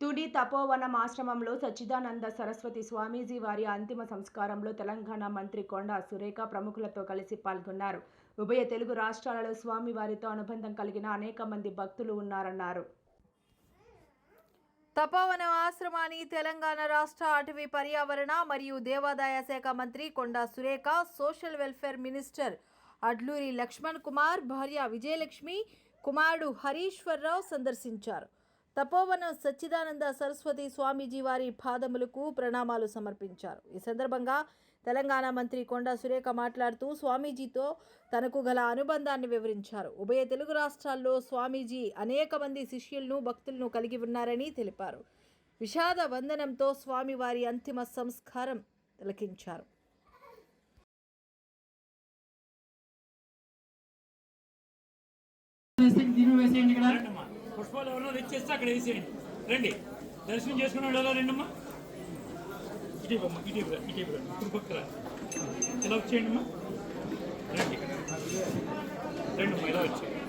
తుడి తపోవనం ఆశ్రమంలో సచ్చిదానంద సరస్వతి స్వామీజీ వారి అంతిమ సంస్కారంలో తెలంగాణ మంత్రి కొండా సురేఖ ప్రముఖులతో కలిసి పాల్గొన్నారు. ఉభయ తెలుగు రాష్ట్రాలలో స్వామివారితో అనుబంధం కలిగిన అనేక మంది భక్తులు ఉన్నారన్నారు. తపోవనం ఆశ్రమాన్ని తెలంగాణ రాష్ట్ర అటవీ పర్యావరణ మరియు దేవాదాయ శాఖ మంత్రి Konda Surekha social welfare minister Adluri Laxman Kumar భార్య విజయలక్ష్మి కుమారుడు హరీశ్వరరావు సందర్శించారు. తపోవనం సచ్చిదానంద సరస్వతి స్వామీజీ వారి పాదములకు ప్రణామాలు సమర్పించారు. ఈ సందర్భంగా తెలంగాణ మంత్రి కొండా సురేఖ మాట్లాడుతూ స్వామీజీతో తనకు గల అనుబంధాన్ని వివరించారు. ఉభయ తెలుగు రాష్ట్రాల్లో స్వామీజీ అనేక మంది శిష్యులను భక్తులను కలిగి ఉన్నారని తెలిపారు. విషాద వందనంతో స్వామివారి అంతిమ సంస్కారం తిలకించారు. దీని వేసేయండి ఇక్కడ. పుష్పాలు ఎవరో తెచ్చేస్తే అక్కడ వేసేయండి. రండి. దర్శనం చేసుకున్న ఎలా రండమ్మా? ఇటీవమ్మ ఇటీవల ఇటీవల ఇప్పుడు పక్కన వచ్చేయండి అమ్మా రండి. రండమ్మా ఇలా వచ్చేయండి?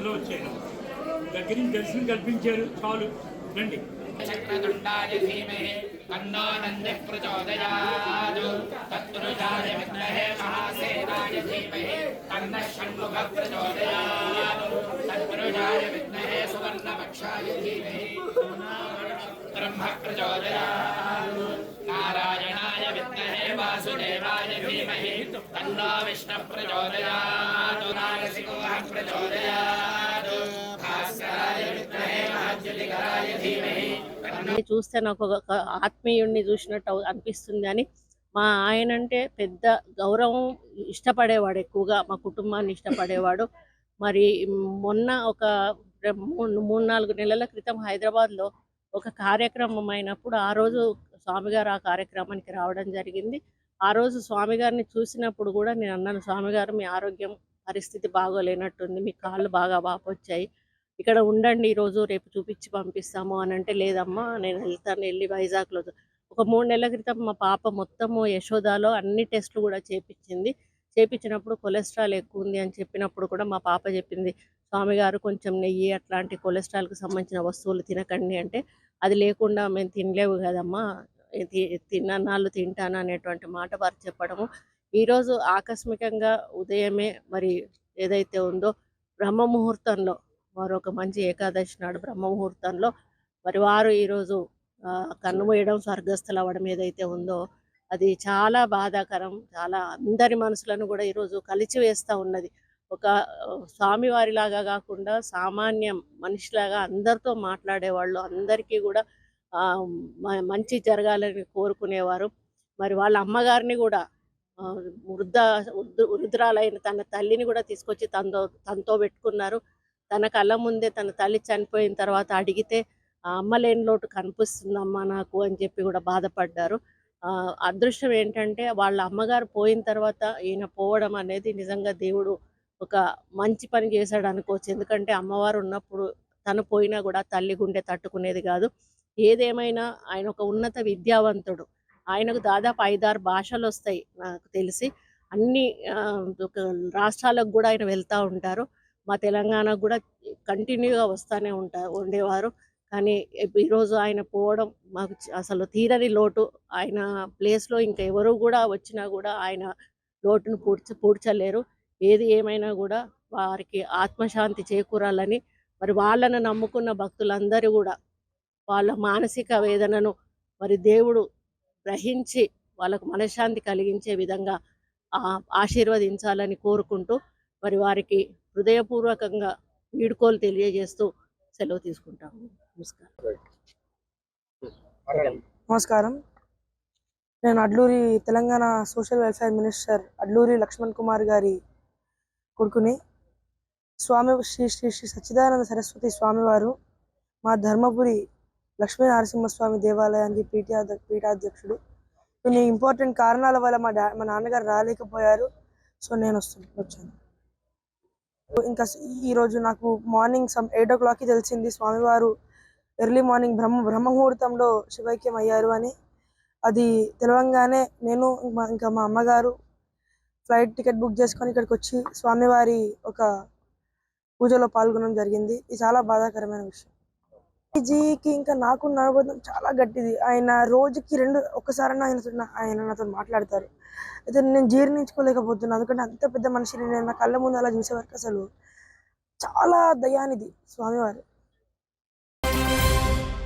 ఇలా వచ్చేయండి? దగ్గర నుంచి దర్శనం కల్పించారు చాలు. రండి. చక్రతుండాయ ధీమహి. తన్నోనందిః ప్రచోదయాత్ తత్పురుషాయ విద్మహే మహాసేనాయ ధీమహి తన్నః షణ్ముఖః ప్రచోదయాత్ తత్పురుషాయ విద్మహే సువర్ణపక్షాయ ధీమహి బ్రహ్మ ప్రచోదయాత్ నారాయణాయ విద్మహే వాసుదేవాయ ధీమహి తన్నో విష్ణుః ప్రచోదయాత్ నారసింహः ప్రచోదయాత్ చూస్తే నాకు ఒక ఆత్మీయుడిని చూసినట్టు అనిపిస్తుంది. అని మా ఆయన అంటే పెద్ద గౌరవం ఇష్టపడేవాడు ఎక్కువగా. మా కుటుంబాన్ని ఇష్టపడేవాడు. మరి మొన్న ఒక మూడు నాలుగు నెలల క్రితం హైదరాబాద్లో ఒక కార్యక్రమం అయినప్పుడు ఆ రోజు స్వామి గారు ఆ కార్యక్రమానికి రావడం జరిగింది. ఆ రోజు స్వామి గారిని చూసినప్పుడు కూడా నేను అన్నాను స్వామి గారు మీ ఆరోగ్యం పరిస్థితి బాగోలేనట్టుంది. మీ కాళ్ళు బాగా వాపొచ్చాయి. ఇక్కడ ఉండండి ఈరోజు రేపు చూపించి పంపిస్తాము అని అంటే లేదమ్మా నేను వెళ్తాను వెళ్ళి వైజాగ్లో ఒక మూడు నెలల క్రితం మా పాప మొత్తము యశోదాలో అన్ని టెస్టులు కూడా చేపించింది. చేపించినప్పుడు కొలెస్ట్రాల్ ఎక్కువ ఉంది అని చెప్పినప్పుడు కూడా మా పాప చెప్పింది స్వామి గారు కొంచెం నెయ్యి అట్లాంటి కొలెస్ట్రాల్కి సంబంధించిన వస్తువులు తినకండి అంటే అది లేకుండా మేము తినలేవు కదమ్మా తిన్నాళ్ళు తింటాను అనేటువంటి మాట వారు చెప్పడము. ఈరోజు ఆకస్మికంగా ఉదయమే మరి ఏదైతే ఉందో బ్రహ్మ ముహూర్తంలో వారు ఒక మంచి ఏకాదశి నాడు బ్రహ్మముహూర్తంలో మరి వారు ఈరోజు ఆ, కన్నుమూయడం స్వర్గస్థులు అవ్వడం ఏదైతే ఉందో అది చాలా బాధాకరం. చాలా అందరి మనసులను కూడా ఈరోజు కలిచి వేస్తూ ఉన్నది. ఒక స్వామివారిలాగా కాకుండా సామాన్యం మనిషిలాగా అందరితో మాట్లాడేవాళ్ళు అందరికీ కూడా ఆ, మ- మంచి జరగాలని కోరుకునేవారు. మరి వాళ్ళ అమ్మగారిని కూడా వృద్ధ- వృద్ధురాలైన తన తల్లిని కూడా తీసుకొచ్చి తనతో తనతో పెట్టుకున్నారు. తన కళ్ళ ముందే తన తల్లి చనిపోయిన తర్వాత అడిగితే అమ్మ లేని లోటు కనిపిస్తుందమ్మా నాకు అని చెప్పి కూడా బాధపడ్డారు. అదృష్టం ఏంటంటే వాళ్ళ అమ్మగారు పోయిన తర్వాత ఈయన పోవడం అనేది నిజంగా దేవుడు ఒక మంచి పని చేశాడు అనుకోవచ్చు. ఎందుకంటే అమ్మవారు ఉన్నప్పుడు తను పోయినా కూడా తల్లి గుండె తట్టుకునేది కాదు. ఏదేమైనా ఆయన ఒక ఉన్నత విద్యావంతుడు. ఆయనకు దాదాపు ఐదారు భాషలు వస్తాయి నాకు తెలిసి. అన్ని ఒక రాష్ట్రాలకు కూడా ఆయన వెళ్తూ ఉంటారు. మా తెలంగాణకు కూడా కంటిన్యూగా వస్తూనే ఉంటారు ఉండేవారు. కానీ ఈరోజు ఆయన పోవడం మాకు అసలు తీరని లోటు. ఆయన ప్లేస్లో ఇంకా ఎవరు కూడా వచ్చినా కూడా ఆయన లోటును పూడ్చ పూడ్చలేరు. ఏది ఏమైనా కూడా వారికి ఆత్మశాంతి చేకూరాలని మరి వాళ్ళను నమ్ముకున్న భక్తులందరూ కూడా వాళ్ళ మానసిక వేదనను మరి దేవుడు గ్రహించి వాళ్ళకు మనశ్శాంతి కలిగించే విధంగా ఆశీర్వదించాలని కోరుకుంటూ మరి వారికి హృదయపూర్వకంగా వీడుకోలు తెలియజేస్తూ సెలవు తీసుకుంటాము. నమస్కారం. నమస్కారం. నేను Adluri Telangana social welfare minister Adluri Laxman Kumar గారి కొడుకుని. స్వామి శ్రీ శ్రీ శ్రీ సచ్చిదానంద సరస్వతి స్వామివారు మా ధర్మపురి లక్ష్మీ నరసింహస్వామి దేవాలయానికి పీఠా పీఠాధ్యక్షుడు. కొన్ని ఇంపార్టెంట్ కారణాల వల్ల మా డా మా నాన్నగారు రాలేకపోయారు. సో నేను వస్తున్నాను వచ్చాను. ఇంకా ఈరోజు నాకు మార్నింగ్ సమ్ ఎయిట్ ఓ క్లాక్కి తెలిసింది స్వామివారు ఎర్లీ మార్నింగ్ బ్రహ్మ బ్రహ్మ ముహూర్తంలో శివైక్యం అయ్యారు అని. అది తెలవంగానే నేను మా- ఇంకా మా అమ్మగారు ఫ్లైట్ టికెట్ బుక్ చేసుకొని ఇక్కడికి వచ్చి స్వామివారి ఒక పూజలో పాల్గొనడం జరిగింది. ఇది చాలా బాధాకరమైన విషయం. జీకి ఇంకా నాకు అనుబంధం చాలా గట్టిది. ఆయన రోజుకి రెండు ఒక్కసారైనా ఆయన ఆయన నాతో మాట్లాడతారు. అయితే నేను జీర్ణించుకోలేకపోతున్నాను. ఎందుకంటే అంత పెద్ద మనిషిని నేను నా కళ్ళ ముందు అలా చూసే అసలు చాలా దయానిది స్వామివారు.